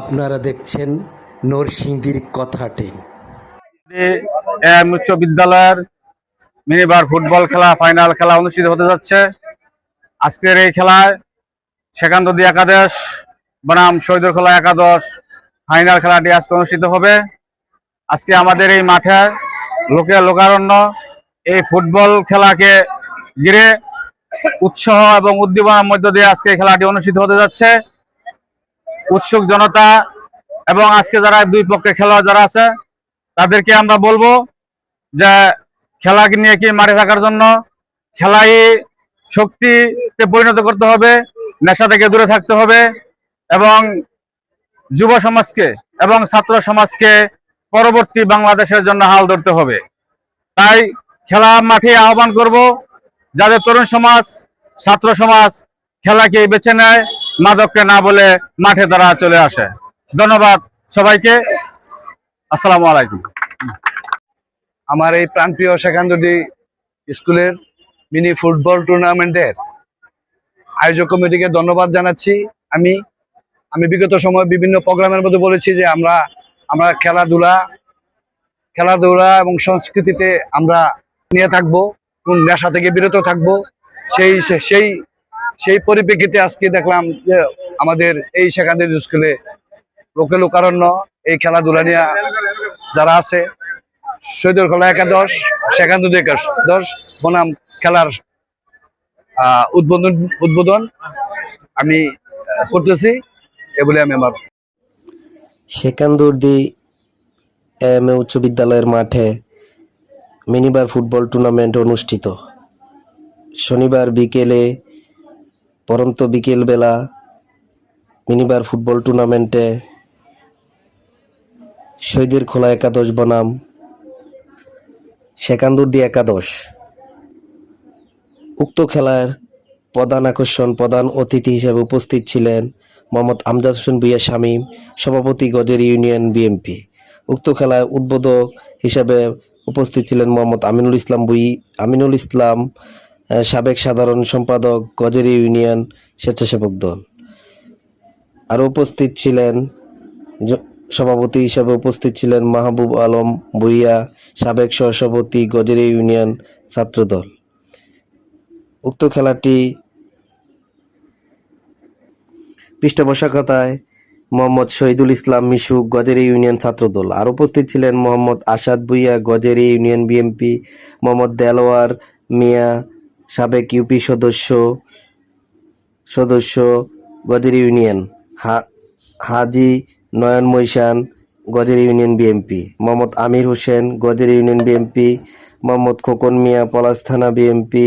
আপনারা দেখছেন নরসিংদীর কথাটি। উচ্চ বিদ্যালয়ের মিনিবার ফুটবল খেলা, ফাইনাল খেলা অনুষ্ঠিত হতে যাচ্ছে। আজকের এই খেলায় সেখান নদী একাদশ, বনাম শহীদুল খোলা একাদশ, ফাইনাল খেলাটি আজকে অনুষ্ঠিত হবে। আজকে আমাদের এই মাঠে লোকে লোকারণ্য এই ফুটবল খেলাকে ঘিরে উৎসাহ এবং উদ্দীপনার মধ্য দিয়ে আজকে খেলাটি অনুষ্ঠিত হতে যাচ্ছে। উৎসুক জনতা এবং আজকে যারা দুই পক্ষে খেলোয়াড় যারা আছে, তাদেরকে আমরা বলব যে খেলা নিয়ে কি মারে থাকার জন্য খেলাই শক্তিতে পরিণত করতে হবে, নেশা থেকে দূরে থাকতে হবে এবং যুব সমাজকে এবং ছাত্র সমাজকে পরবর্তী বাংলাদেশের জন্য হাল ধরতে হবে। তাই খেলা মাঠে আহ্বান করব যাদের তরুণ সমাজ, ছাত্র সমাজ খেলাকে বেছে নেয়? মাদককে না বলে মাঠে তারা চলে আসে। ধন্যবাদ সবাইকে। আসসালামু আলাইকুম। আমার এই প্রাণপ্রিয় সেখানদুটি স্কুলের মিনি ফুটবল টুর্নামেন্টের আয়োজক কমিটিকে ধন্যবাদ জানাচ্ছি। আমি আমি বিগত সময় বিভিন্ন প্রোগ্রামের মধ্যে বলেছি যে আমরা আমরা খেলাধুলা খেলাধুলা এবং সংস্কৃতিতে আমরা নিয়ে থাকব, কোন নেশা থেকে বিরত থাকব, সেই সেই সেই পরিপ্রেক্ষিতে আজকে দেখলাম যে আমাদের এই সেখানদের স্কুলে লোকে লোকারণ্য, এই খেলাধুলা নিয়ে যারা আছে শহীদুল খোলা একাদশ, সেখান দশ বনাম খেলার উদ্বোধন উদ্বোধন আমি করতেছি, এ বলে আমি আমার সেকান্দুর্দি এম এ উচ্চ বিদ্যালয়ের মাঠে মিনিবার ফুটবল টুর্নামেন্ট অনুষ্ঠিত। শনিবার বিকেলে পরন্ত বিকেলবেলা মিনিবার ফুটবল টুর্নামেন্টে শহীদের খোলা একাদশ বনাম সেকান্দুর্দি একাদশ। উক্ত খেলার প্রধান আকর্ষণ, প্রধান অতিথি হিসেবে উপস্থিত ছিলেন মোহাম্মদ আমজাদ হোসেন ভুইয়া শামীম, সভাপতি গজের ইউনিয়ন বিএমপি উক্ত খেলায় উদ্বোধক হিসেবে উপস্থিত ছিলেন মোহাম্মদ আমিনুল ইসলাম বুই আমিনুল ইসলাম সাবেক সাধারণ সম্পাদক, গজের ইউনিয়ন স্বেচ্ছাসেবক দল। আরও উপস্থিত ছিলেন সভাপতি হিসেবে উপস্থিত ছিলেন মাহবুব আলম ভুইয়া, সাবেক সহসভাপতি, গজের ইউনিয়ন ছাত্রদল। উক্ত খেলাটি পৃষ্ঠপোষকতায় মোহাম্মদ শহীদুল ইসলাম মিশুক গজেরি ইউনিয়ন ছাত্রদল। আর উপস্থিত ছিলেন মোহাম্মদ আসাদ ভুইয়া, গজেরি ইউনিয়ন বিএমপি মোহাম্মদ দেলোয়ার মিয়া সাবেক ইউপি সদস্য সদস্য Gajeri union Haji Nayan Moishan Gajeri union BNP Mohammad Amir Hossain Gajeri union BNP Mohammad Khokon Mia, Palash থানা বিএমপি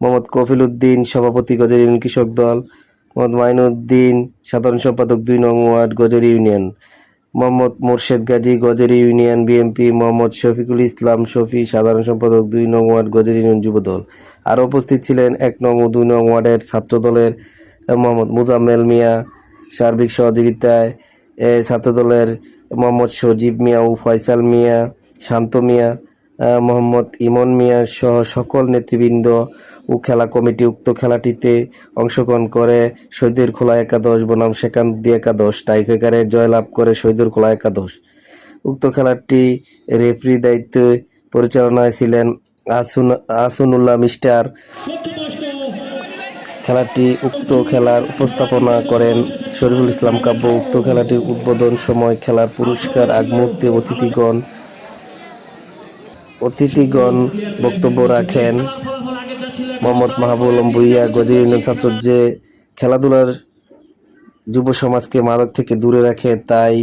মোহাম্মদ কফিল উদ্দিন, সভাপতি গজের ইউনিয়ন কৃষক দল, মোহাম্মদ মাইনুদ্দিন, সাধারণ সম্পাদক দুই নং ward Gajeri union. Mohammad Morshed Gazi Gajeri union BNP Mohammad Shafiqul Islam Shafi সাধারণ সম্পাদক দুই নং ওয়ার্ড গজেরি ইউনিয়ন যুবদল আর উপস্থিত ছিলেন এক নং ও দুই নং ওয়ার্ডের ছাত্রদলের দলের মোহাম্মদ মুজাম্মেল মিয়া সার্বিক সহযোগিতায় এ, ছাত্রদলের মোহাম্মদ সজীব মিয়া ও ফয়সাল মিয়া শান্ত মিয়া মোহাম্মদ ইমন মিয়া সহ সকল নেতৃবৃন্দ ও খেলা কমিটি উক্ত খেলাটিতে অংশগ্রহণ করে শহীদের খোলা একাদশ, বনাম সেকান্দি একাদশ টাইফেকারে জয়লাভ করে শহীদের খোলা একাদশ। উক্ত খেলাটি রেফরি দায়িত্বে পরিচালনায় ছিলেন আসুন আসুনুল্লাহ মিস্টার। খেলাটি উক্ত খেলার উপস্থাপনা করেন শরীফুল ইসলাম কাব্য। উক্ত খেলাটির উদ্বোধন সময় খেলার পুরস্কার, আগমুহূর্তে অতিথিগণ অতিথিগণ বক্তব্য রাখেন। মোহাম্মদ মাহবুব আলম ভুইয়া গজের ইউনিয়ন ছাত্র যে খেলাধুলার যুব সমাজকে মাদক থেকে দূরে রাখে, তাই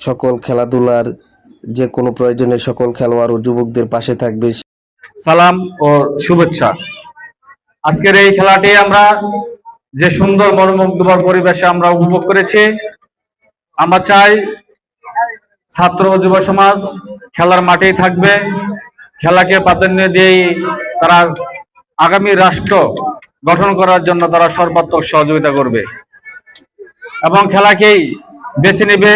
সকল খেলাধুলার যে কোনো প্রয়োজনে সকল খেলোয়াড় ও যুবকদের পাশে থাকবে। সালাম ও শুভেচ্ছা। আজকের এই খেলাটি আমরা যে সুন্দর মনোমুগ্ধকর পরিবেশে আমরা উপভোগ করেছি, আমরা চাই ছাত্র যুব সমাজ খেলার মাঠেই থাকবে। খেলাকে প্রাধান্য দিয়েই তারা আগামী রাষ্ট্র গঠন করার জন্য তারা সর্বাত্মক সহযোগিতা করবে। এবং খেলাকেই বেছে নেবে,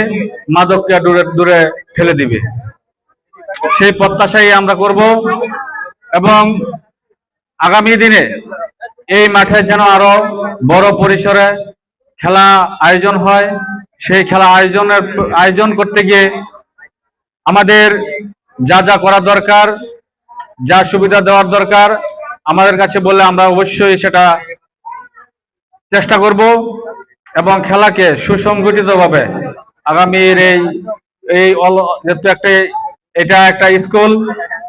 মাদককে দূরে দূরে ফেলে দিবে। সেই প্রত্যাশাই আমরা করব এবং আগামী দিনে এই মাঠে যেন আরও বড় পরিসরে খেলা আয়োজন হয়। সেই খেলা আয়োজনের, আয়োজন করতে গিয়ে আমাদের যা যা করা দরকার, যা সুবিধা দেওয়ার দরকার, আমাদের কাছে বললে আমরা অবশ্যই সেটা চেষ্টা করব এবং খেলাকে সুসংগঠিতভাবে আগামীর এই এই যেহেতু একটা, এটা একটা স্কুল,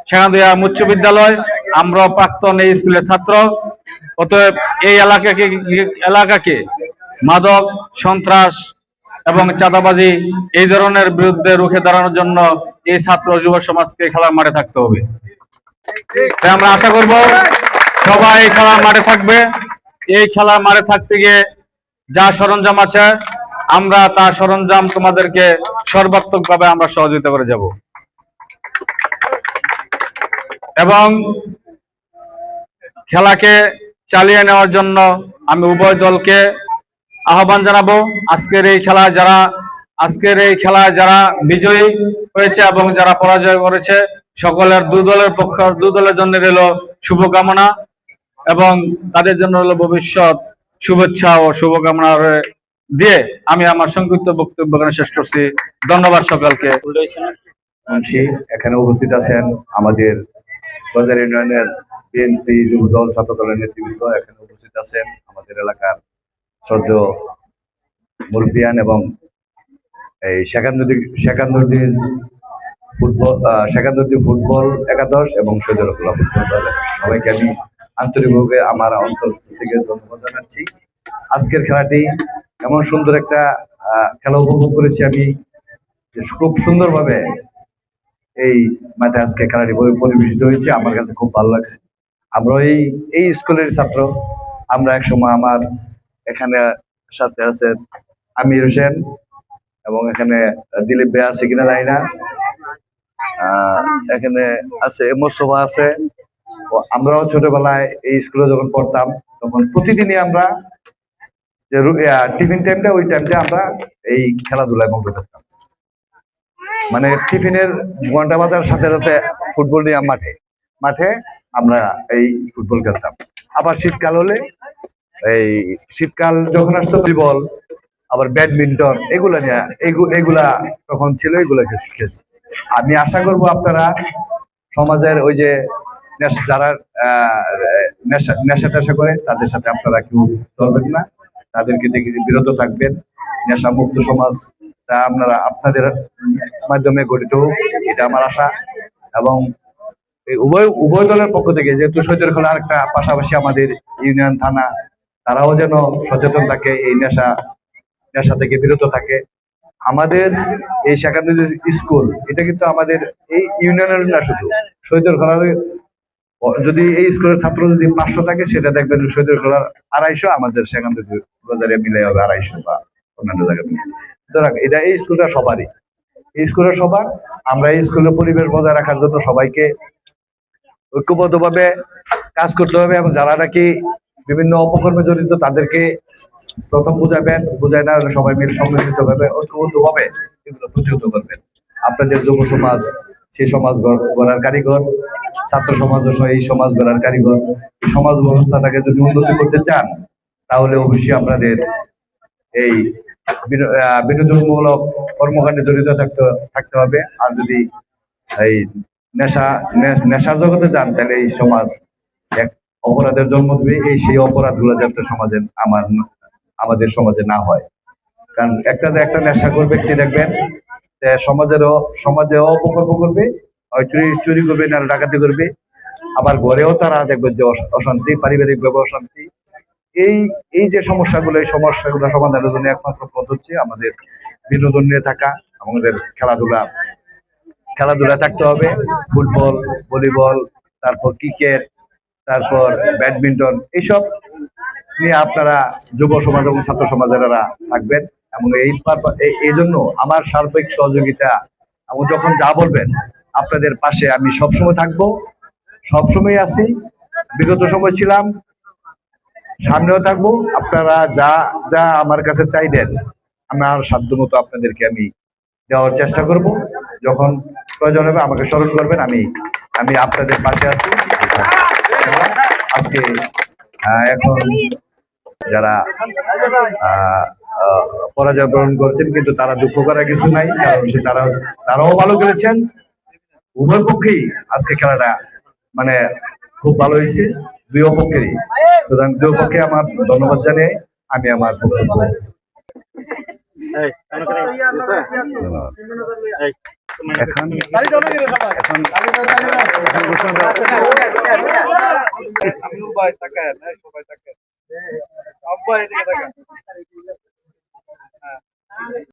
সেখানে উচ্চ বিদ্যালয় আমরা প্রাক্তন এই স্কুলের ছাত্র। অতএব এই এলাকাকে এলাকাকে মাদক, সন্ত্রাস এবং চাঁদাবাজি এই ধরনের বিরুদ্ধে রুখে দাঁড়ানোর জন্য এই ছাত্র যুব সমাজকে খেলার মাঠে থাকতে হবে। আমরা আশা করব সবাই খেলার মাঠে থাকবে। এই খেলার মাঠে থাকতে গিয়ে যা সরঞ্জাম আছে, আমরা তা সরঞ্জাম তোমাদেরকে সর্বাত্মক ভাবে আমরা সহযোগিতা করে যাব। এবং খেলাকে চালিয়ে নেওয়ার জন্য আমি উভয় দলকে আহ্বান জানাব। আজকের এই খেলা যারা, আজকের এই খেলা যারা বিজয়ী হয়েছে এবং যারা পরাজয় করেছে, সকলের দু দলের পক্ষ, দু দলের জন্য রইল শুভকামনা এবং তাদের জন্য হলো ভবিষ্যৎ শুভেচ্ছা ও শুভকামনা দিয়ে আমি আমার সংক্ষিপ্ত বক্তব্য এখানে শেষ করছি। ধন্যবাদ সকলকে। এখানে উপস্থিত আছেন আমাদের বাজার ইউনিয়নের বিএনপি যুব দল ছাত্র দলের নেতৃবৃন্দ। এখানে উপস্থিত আছেন আমাদের এলাকার শ্রদ্ধেয় মুরব্বিয়ান এবং এই শেখান্দুদ্দিন শেখান্দুদ্দিন ফুটবল শেখান্দুদ্দিন ফুটবল একাদশ এবং সৈদুল্লাহ ফুটবল সবাইকে আমি আন্তরিকভাবে আমার অন্তর থেকে ধন্যবাদ জানাচ্ছি। আজকের খেলাটি এমন সুন্দর একটা খেলা উপভোগ করেছি আমি খুব সুন্দরভাবে এই মাঠে আজকে খেলাটি পরিবেশিত হয়েছে। আমার কাছে খুব ভালো লাগছে। আমরা এই এই স্কুলের ছাত্র। আমরা এক সময় আমার সাথে আছেন আমির হোসেন এবং এখানে দিলীপ ভাই আছে কিনা জানি না। এখানে আছে মোস্তফা আছে। আমরাও ছোটবেলায় এই স্কুলে যখন পড়তাম, তখন প্রতিদিনই আমরা যে টিফিন টাইমটা ওই টাইমটা আমরা এই খেলাধুলায় মগ্ন থাকতাম মানে টিফিনের ঘণ্টা বাজার সাথে সাথে ফুটবল নিয়ে মাঠে মাঠে আমরা এই ফুটবল খেলতাম। আবার শীতকাল হলে এই শীতকাল যখন আসতো ভলিবল আবার ব্যাডমিন্টন, এগুলা নিয়ে, এগু- এগুলা তখন ছিল, এগুলা খেলছি। আমি আশা করব আপনারা সমাজের ওই যে যারা নেশা টেশা করে, তাদের সাথে আপনারা কেউ চলবেন না। তাদেরকে দেখে বিরত থাকবেন। নেশা মুক্ত সমাজ আপনারা, আপনাদের মাধ্যমে গঠিত হোক এটা আমার আশা। এবং উভয় উভয় দলের পক্ষ থেকে যেহেতু সৈতের খোলা একটা পাশাপাশি আমাদের ইউনিয়ন, থানা তারাও যেন সচেতন থাকে, এই নেশা নেশা থেকে বিরত থাকে আমাদের এই সেখানে স্কুল, এটা কিন্তু আমাদের এই ইউনিয়নের না শুধু শহীদের খোলার যদি এই স্কুলের ছাত্র যদি পাঁচশো থাকে, সেটা দেখবেন শহীদের খোলার আড়াইশো, আমাদের থেকে বাজারে মিলে হবে আড়াইশো বা অন্যান্য জায়গায়। সুতরাং এটা এই স্কুলটা সবারই এই স্কুলের সবার, আমরা এই স্কুলের পরিবেশ বজায় রাখার জন্য সবাইকে ঐক্যবদ্ধভাবে কাজ করতে হবে এবং যারা নাকি বিভিন্ন অপকর্মে জড়িত তাদেরকে প্রথম বুঝাবেন বুঝায় না সবাই মিলে সম্মিলিত ভাবে ঐক্যবদ্ধ ভাবে এগুলো প্রতিহত করবেন। আপনাদের যুব সমাজ, সেই সমাজ গড়- গড়ার কারিগর, ছাত্র সমাজ এই সমাজ গড়ার কারিগর সমাজ ব্যবস্থাটাকে যদি উন্নতি করতে চান, তাহলে অবশ্যই আপনাদের এই বিনোদনমূলক কর্মকাণ্ডে জড়িত থাকতে থাকতে হবে। আর যদি এই নেশা নেশার জগতে যান, তাহলে এই সমাজ এক অপরাধের জন্ম দেবে, এই সেই অপরাধগুলো যাতে সমাজে আমার আমাদের সমাজে না হয়। কারণ একটা একটা নেশাখোর ব্যক্তি দেখবেন? সমাজেরও সমাজে অপকর্ম করবে চুরি চুরি করবে, না ডাকাতি করবে। আবার ঘরেও তারা দেখবে যে অশ- অশান্তি, পারিবারিক অশান্তি। এই এই যে সমস্যাগুলো, এই সমস্যাগুলো সমাধানের জন্য একমাত্র পথ হচ্ছে আমাদের বিনোদন নিয়ে থাকা আমাদের খেলাধুলা। খেলাধুলা থাকতে হবে, ফুটবল, ভলিবল, তারপর ক্রিকেট তারপর ব্যাডমিন্টন এইসব নিয়ে আপনারা যুব সমাজ এবং ছাত্র সমাজেরা থাকবেন, এবং এই এই জন্য আমার সার্বিক সহযোগিতা, এবং যখন যা বলবেন, আপনাদের পাশে আমি সবসময় থাকব, সবসময় আছি, বিগত সময় ছিলাম, সামনেও থাকব, আপনারা যা যা আমার কাছে চাইবেন, আমার সাধ্য মতো আপনাদেরকে আমি দেওয়ার চেষ্টা করব, যখন প্রয়োজন হবে আমাকে স্মরণ করবেন, আমি আমি আপনাদের পাশে আছি। আজকে আহ, এখন যারা আহ, আহ, পরাজয় বরণ করেছেন কিন্তু তারা দুঃখ করার কিছু নাই কারণ তারা তারাও ভালো খেলেছেন উভয় পক্ষেই আজকে খেলাটা মানে খুব ভালো হয়েছে দুই পক্ষেরই সুতরাং দুই পক্ষে আমার ধন্যবাদ জানিয়ে আমি আমার বক্তব্য এখন এখন